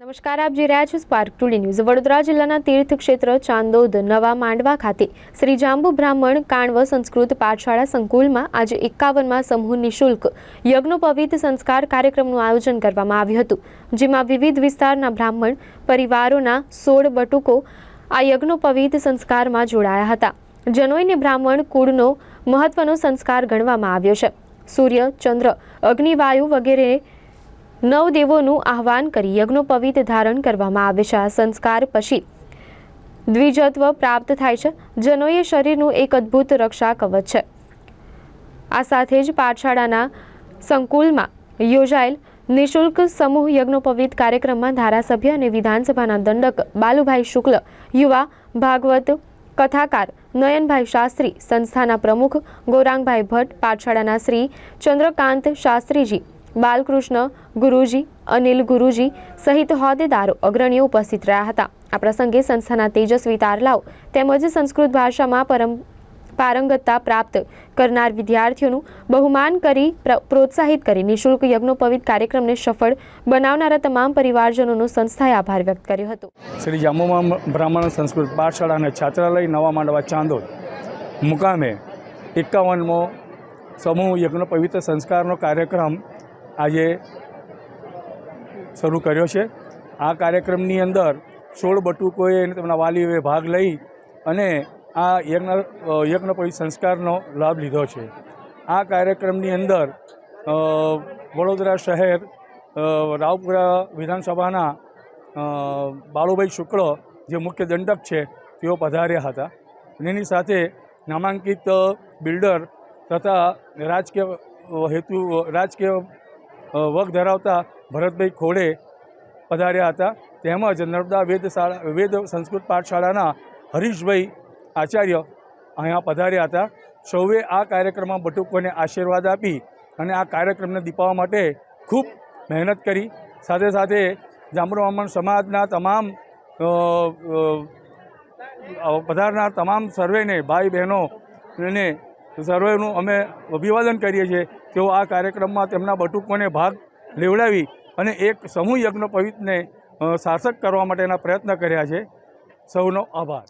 નમસ્કાર, આપ જોઈ રહ્યા છો સ્પાર્ક ટુડે ન્યૂઝ વડોદરા જિલ્લાના તીર્થ ક્ષેત્ર ચાંદોદ, નવા માંડવા ખાતે શ્રી જાંબુ બ્રાહ્મણ કાણવ સંસ્કૃત પાઠશાળા સંકુલમાં આજે એકાવનમાં સમૂહ નિશુલ્ક યજ્ઞોપવિત સંસ્કાર કાર્યક્રમનું આયોજન કરવામાં આવ્યું હતું, જેમાં વિવિધ વિસ્તારના બ્રાહ્મણ પરિવારોના સોળ બટુકો આ યજ્ઞોપવિત સંસ્કારમાં જોડાયા હતા. જનોઈને બ્રાહ્મણ કુળનો મહત્વનો સંસ્કાર ગણવામાં આવ્યો છે. સૂર્ય, ચંદ્ર અગ્નિવાયુ વગેરે નવ દેવોનું આહવાન કરી યજ્ઞોપવિત ધારણ કરવામાં આવે છે. આ સંસ્કાર પછી દ્વિજત્વ પ્રાપ્ત થાય છે. જનોએ શરીરનું એક અદ્ભુત રક્ષા કવચ છે. આ સાથે જ પાઠશાળાના સંકુલમાં યોજાયેલ નિઃશુલ્ક સમૂહ યજ્ઞોપવિત કાર્યક્રમમાં ધારાસભ્ય અને વિધાનસભાના દંડક બાલુભાઈ શુક્લ, યુવા ભાગવત કથાકાર નયનભાઈ શાસ્ત્રી, સંસ્થાના પ્રમુખ ગૌરાંગભાઈ ભટ્ટ, પાઠશાળાના શ્રી ચંદ્રકાંત શાસ્ત્રીજી બાલકૃષ્ણ, ગુરુજી, અનિલ ગુરુજી સહિત હોદ્દેદારો અગ્રણીઓ ઉપસ્થિત રહ્યા હતા. આ પ્રસંગે સંસ્થાના તેજસ્વી તારલાઓ તેમજ સંસ્કૃત ભાષામાં પરમ પારંગતતા પ્રાપ્ત કરનાર વિદ્યાર્થીઓનું બહુમાન કરી પ્ર- પ્રોત્સાહિત કરી નિઃશુલ્ક યજ્ઞોપવિત કાર્યક્રમને સફળ બનાવનારા તમામ પરિવારજનોનો સંસ્થાએ આભાર વ્યક્ત કર્યો હતો. શ્રી જામુમા બ્રાહ્મણ સંસ્કૃત પાઠશાળા અને છાત્રાલય નવા માંડવા ચાંદોદ મુકામે એકાવનમો સમૂહ યજ્ઞ પવિત્ર સંસ્કારનો કાર્યક્રમ આજે શરૂ કર્યો છે. આ કાર્યક્રમની અંદર સોળ બટુકોએ તેમના વાલીઓએ ભાગ લઈ અને આ યજ્ઞ અ, યજ્ઞ પવિત્ર સંસ્કારનો લાભ લીધો છે. આ કાર્યક્રમની અંદર વડોદરા શહેર રાવપુરા વિધાનસભાના બાળુભાઈ શુક્લ જે મુખ્ય દંડક છે તેઓ પધાર્યા હતા. અને એની સાથે નામાંકિત બિલ્ડર તથા રાજકીય હેતુ રાજકીય વગ ધરાવતા ભરતભાઈ ખોડે પધાર્યા હતા. તેમજ નર્મદા વેદશાળા વેદ સંસ્કૃત પાઠશાળાના હરીશભાઈ આચાર્ય અહીંયા પધાર્યા હતા. સૌએ આ કાર્યક્રમમાં બટુકોને આશીર્વાદ આપી અને આ કાર્યક્રમને દીપાવવા માટે ખૂબ મહેનત કરી. સાથે સાથે જાંબુ બ્રાહ્મણ સમાજના તમામ પધારનાર તમામ સર્વેને, ભાઈ બહેનો ને સર્વેનું અમે અભિવાદન કરીએ છીએ તેઓ આ કાર્યક્રમમાં તેમના બટુકોને ભાગ લેવડાવી અને એક સમૂહ યજ્ઞ પવિત્રને સાર્થક કરવા માટેના પ્રયત્ન કર્યા છે. સૌનો આભાર.